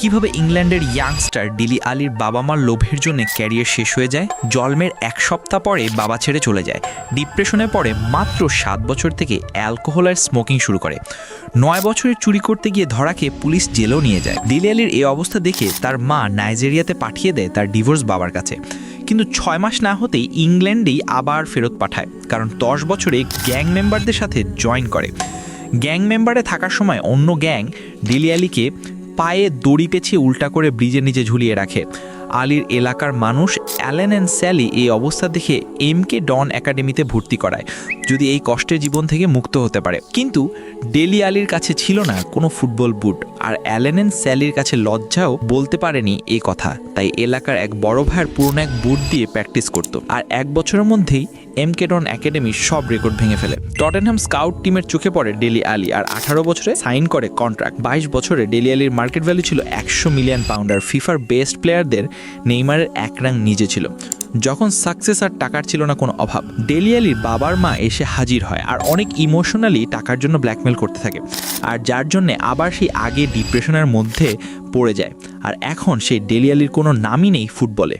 কীভাবে ইংল্যান্ডের ইয়াংস্টার ডিলি আলীর বাবা মার লোভের জন্য ক্যারিয়ার শেষ হয়ে যায়, জন্মের এক সপ্তাহ পরে বাবা ছেড়ে চলে যায়, ডিপ্রেশনে পড়ে মাত্র সাত বছর থেকে অ্যালকোহল আর স্মোকিং শুরু করে। নয় বছরের চুরি করতে গিয়ে ধরাকে পুলিশ জেলেও নিয়ে যায়। ডিলি আলীর এই অবস্থা দেখে তার মা নাইজেরিয়াতে পাঠিয়ে দেয় তার ডিভোর্স বাবার কাছে। কিন্তু ছয় মাস না হতেই ইংল্যান্ডেই আবার ফেরত পাঠায়, কারণ দশ বছরে গ্যাং মেম্বারদের সাথে জয়েন করে। গ্যাং মেম্বারে থাকার সময় অন্য গ্যাং ডিলি আলীকে পায়ে দড়ি পেঁচিয়ে উল্টা করে ব্রিজের নিচে ঝুলিয়ে রাখে। আলীর এলাকার মানুষ অ্যালেন অ্যান্ড স্যালি এই অবস্থা দেখে এম কে ডন একাডেমিতে ভর্তি করায়, যদি এই কষ্টের জীবন থেকে মুক্ত হতে পারে। কিন্তু ডেলি আলীর কাছে ছিল না কোনো ফুটবল বুট, আর অ্যালেন অ্যান্ড স্যালির কাছে লজ্জাও বলতে পারেনি এই কথা। তাই এলাকার এক বড় ভাইয়ের পুরনো এক বুট দিয়ে প্র্যাকটিস করত, আর এক বছরের মধ্যেই এম কে ডন একাডেমি সব রেকর্ড ভেঙে ফেলে। টটেনহাম স্কাউট টিমের চোখে পড়ে ডেলি আলী, আর আঠারো বছরে সাইন করে কন্ট্রাক্ট। বাইশ বছরে ডেলি আলীর মার্কেট ভ্যালু ছিল একশো মিলিয়ন পাউন্ড, আর ফিফার বেস্ট প্লেয়ারদের নেইমারের এক রাং নিজে ছিল। যখন সাকসেস আর টাকার ছিল না কোনো অভাব ডেলি আলির বাবার মা এসে হাজির হয় আর অনেক ইমোশনালি টাকার জন্য ব্ল্যাকমেল করতে থাকে। আর যার জন্যে আবার সেই আগে ডিপ্রেশনের মধ্যে পড়ে যায়। আর এখন সেই ডেলি আলির কোনো নামই নেই ফুটবলে